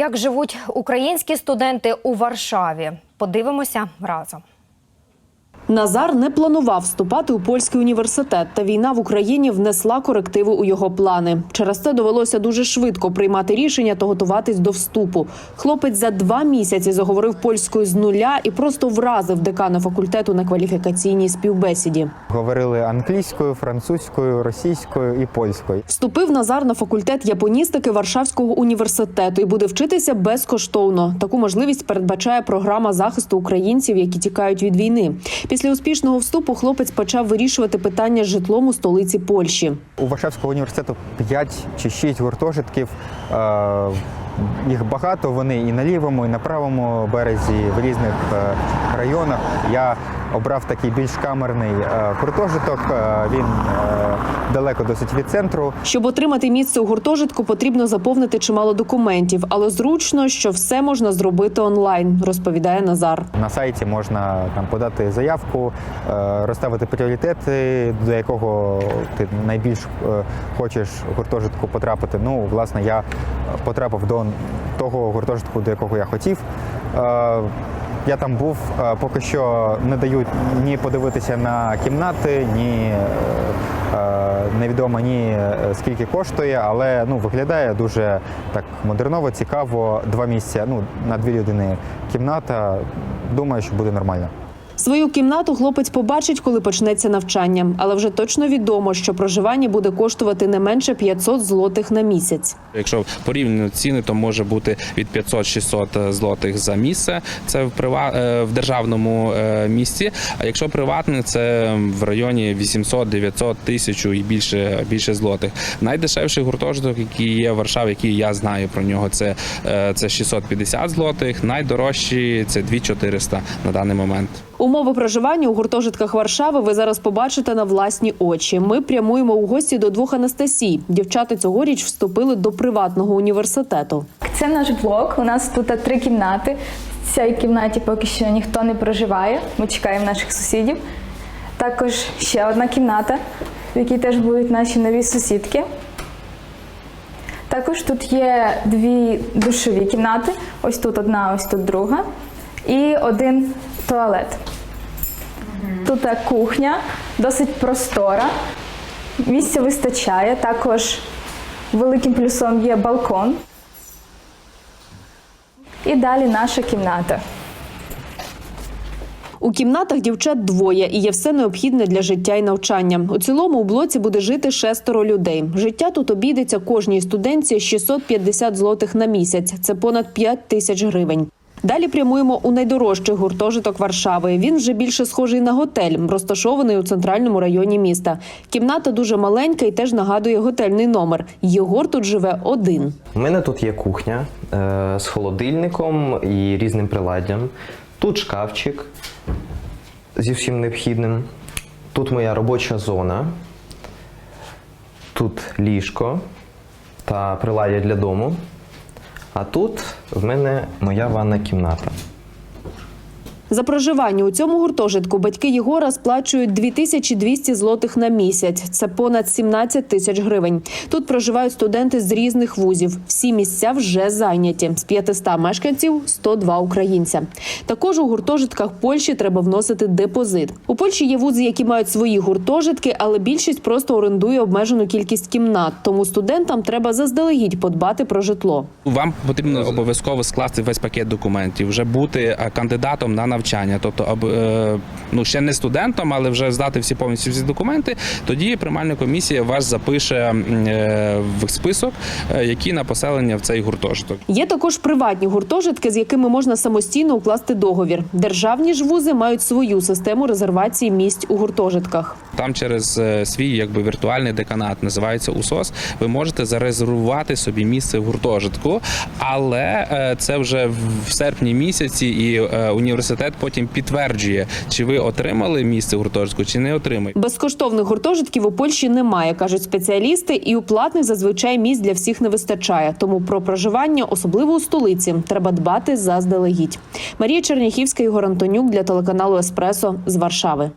як живуть українські студенти у Варшаві. Подивимося разом. Назар не планував вступати у польський університет, та війна в Україні внесла корективи у його плани. Через це довелося дуже швидко приймати рішення та готуватись до вступу. Хлопець за два місяці заговорив польською з нуля і просто вразив декана факультету на кваліфікаційній співбесіді. Говорили англійською, французькою, російською і польською. Вступив Назар на факультет японістики Варшавського університету і буде вчитися безкоштовно. Таку можливість передбачає програма захисту українців, які тікають від війни. Після успішного вступу хлопець почав вирішувати питання з житлом у столиці Польщі. У Варшавського університету 5 чи 6 гуртожитків. Е, Їх багато, вони і на лівому, і на правому березі, в різних е, районах. Я обрав такий більш камерний е, гуртожиток. Е, Він е, далеко досить від центру. Щоб отримати місце у гуртожитку, потрібно заповнити чимало документів, але зручно, що все можна зробити онлайн, розповідає Назар. На сайті можна там подати заявку, розставити пріоритети, до якого ти найбільш хочеш гуртожитку потрапити. Ну, власне, я потрапив до того гуртожитку, до якого я хотів. Е, Я там був, е, поки що не дають ні подивитися на кімнати, ні е, невідомо ні е, скільки коштує, але ну виглядає дуже так модерново, цікаво. Два місця, ну на дві людини кімната. Думаю, що буде нормально. Свою кімнату хлопець побачить, коли почнеться навчання, але вже точно відомо, що проживання буде коштувати не менше 500 злотих на місяць. Якщо порівняно ціни, то може бути від 500-600 злотих за місце. Це в прива... е, в державному е, місці. А якщо приватне, це в районі 800, 900, 1000 і більше, більше злотих. Найдешевший гуртожиток, який є в Варшаві, який я знаю про нього, це, е, це 650 злотих. Найдорожчі це 2400 на даний момент. Умови проживання у гуртожитках Варшави ви зараз побачите на власні очі. Ми прямуємо у гості до двох Анастасій. Дівчата цьогоріч вступили до приватного університету. Це наш блок. У нас тут три кімнати. В цій кімнаті поки що ніхто не проживає. Ми чекаємо наших сусідів. Також ще одна кімната, в якій теж будуть наші нові сусідки. Також тут є дві душові кімнати. Ось тут одна, ось тут друга. І один туалет. Тут е, кухня, досить простора. Місця вистачає. Також великим плюсом є балкон. І далі наша кімната. У кімнатах дівчат двоє і є все необхідне для життя і навчання. У цілому у блоці буде жити шестеро людей. Життя тут обійдеться кожній студентці 650 злотих на місяць. Це понад 5 тисяч гривень. Далі прямуємо у найдорожчий гуртожиток Варшави. Він вже більше схожий на готель, розташований у центральному районі міста. Кімната дуже маленька і теж нагадує готельний номер. Єгор тут живе один. У мене тут є кухня е, з холодильником і різним приладдям. Тут шкафчик зі всім необхідним. Тут моя робоча зона. Тут ліжко та приладдя для дому. А тут в мене моя ванна кімната. За проживання у цьому гуртожитку батьки Єгора сплачують 2200 злотих на місяць. Це понад 17 тисяч гривень. Тут проживають студенти з різних вузів. Всі місця вже зайняті. З 500 мешканців 102 українця. Також у гуртожитках Польщі треба вносити депозит. У Польщі є вузи, які мають свої гуртожитки, але більшість просто орендує обмежену кількість кімнат. Тому студентам треба заздалегідь подбати про житло. Вам потрібно обов'язково скласти весь пакет документів, вже бути е, кандидатом на навчання, тобто об- е, ну ще не студентом, але вже здати всі повністю всі документи. Тоді приймальна комісія вас запише е, в список, е, які на поселення в цей гуртожиток. Є також приватні гуртожитки, з якими можна самостійно укласти договір. Державні ж вузи мають свою систему резервації місць у гуртожитках. Там через свій якби віртуальний деканат називається УСОС. Ви можете зарезервувати собі місце в гуртожитку, але це вже в серпні місяці, і е, університет потім підтверджує, чи ви отримали місце в гуртожитку, чи не отримаєте. Безкоштовних гуртожитків у Польщі немає, кажуть спеціалісти, і у платних зазвичай місць для всіх не вистачає. Тому про проживання, особливо у столиці, треба дбати заздалегідь. Марія Черняхівська, Ігор Антонюк для телеканалу Еспресо з Варшави.